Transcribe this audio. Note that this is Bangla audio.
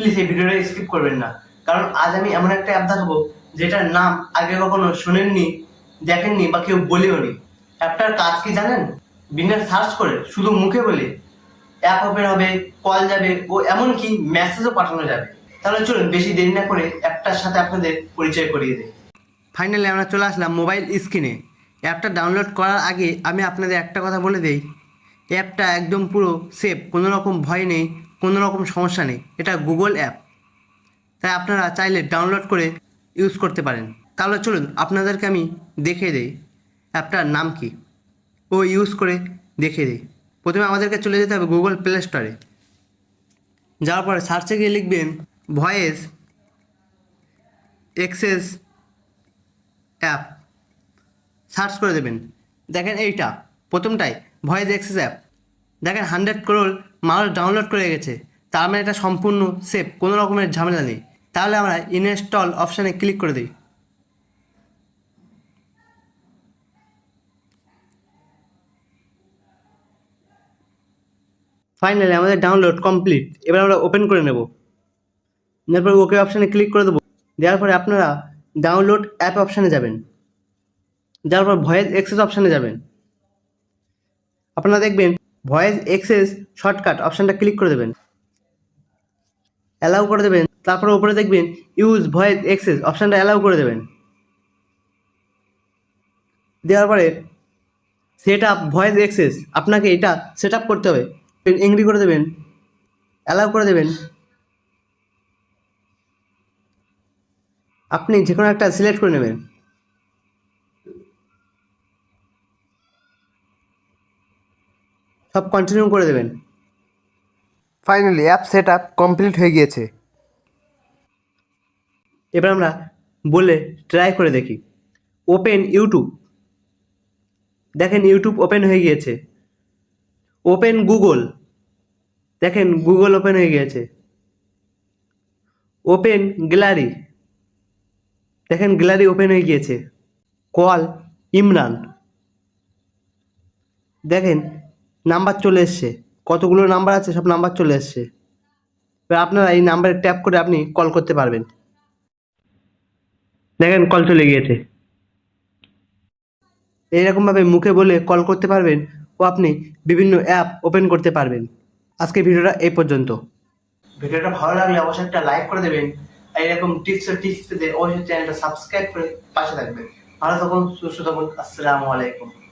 প্লিজ এই ভিডিওটা স্কিপ করবেন না। কারণ আজ আমি এমন একটা অ্যাপ দেখাবো, যেটার নাম আগে কখনো শোনেননি, দেখেননি বা কেউ বলেও নি। অ্যাপটার কাজ কি জানেন? বিনা সার্চ করে শুধু মুখে বলে অ্যাপ ওপেন হবে কল যাবে, ও এমনকি মেসেজও পাঠানো যাবে। তাহলে চলুন বেশি দেরি না করে অ্যাপটার সাথে আপনাদের পরিচয় করিয়ে দিই। ফাইনালি আমরা চলে আসলাম মোবাইল স্ক্রিনে অ্যাপটা ডাউনলোড করার আগে আমি আপনাদের একটা কথা বলে দিই। অ্যাপটা একদম পুরো সেফ কোনো রকম ভয় নেই। কোনো রকম সমস্যা নেই। এটা গুগল অ্যাপ। তাই আপনারা চাইলে ডাউনলোড করে ইউজ করতে পারেন। তাহলে চলুন আপনাদেরকে আমি দেখে দিই। অ্যাপটার নাম কি? ও ইউজ করে দেখে দিই। প্রথমে আমাদেরকে চলে যেতে হবে গুগল প্লে স্টোরে। যাওয়ার পরে সার্চে গিয়ে লিখবেন ভয়েস এক্সেস অ্যাপ। সার্চ করে দেবেন। দেখেন এইটা। প্রথমটাই ভয়েস এক্সেস অ্যাপ। দেখেন হান্ড্রেড ক্রোল মানুষ ডাউনলোড করে গেছে। তার মানে এটা সম্পূর্ণ সেফ কোনো রকমের ঝামেলা নেই। তাহলে আমরা ইনস্টল অপশানে ক্লিক করে দিই। ফাইনালি আমাদের ডাউনলোড কমপ্লিট এবার আমরা ওপেন করে নেব। তারপর ওকে অপশানে ক্লিক করে দেবো। দেওয়ার পরে আপনারা ডাউনলোড অ্যাপ অপশানে যাবেন। যাওয়ার পর ভয়েস এক্সেস অপশানে যাবেন। আপনারা দেখবেন ভয়েস এক্সেস, শর্টকাট, অপশানটা ক্লিক করে দেবেন। অ্যালাউ করে দেবেন, তারপরে উপরে দেখবেন, ইউজ ভয়েস এক্সেস, অপশানটা অ্যালাউ করে দেবেন। দেওয়ার পরে সেট আপ ভয়েস এক্সেস, আপনাকে এটা সেট আপ করতে হবে। এংরি করে দেবেন, অ্যালাউ করে দেবেন। আপনি যে কোনো একটা সিলেক্ট করে নেবেন। সব কন্টিনিউ করে দেবেন। Finally app set up complete হয়ে গিয়েছে। এবার আমরা বলে ট্রাই করে দেখি। ওপেন ইউটিউব দেখেন ইউটিউব ওপেন হয়ে গিয়েছে। ওপেন গুগল দেখেন গুগল ওপেন হয়ে গিয়েছে। ওপেন গ্যালারি দেখেন গ্যালারি ওপেন হয়ে গিয়েছে। কল ইমরান দেখেন নাম্বার চলে এসছে। কতগুলো নাম্বার আছে সব নাম্বার চলে এসছে। এবার আপনারা এই নাম্বারে ট্যাপ করে আপনি কল করতে পারবেন। দেখেন কল চলে গিয়েছে। এইরকমভাবে মুখে বলে কল করতে পারবেন ও আপনি বিভিন্ন অ্যাপ ওপেন করতে পারবেন। আজকে ভিডিওটা এই পর্যন্ত। ভিডিওটা ভালো লাগলে অবশ্যই একটা লাইক করে দেবেন। আর এরকম টিপস ও টিপস পেতে অবশ্যই চ্যানেলটা সাবস্ক্রাইব করে পাশে থাকবেন। ভালো থাকুন, সুস্থ থাকুন, আসসালামু আলাইকুম।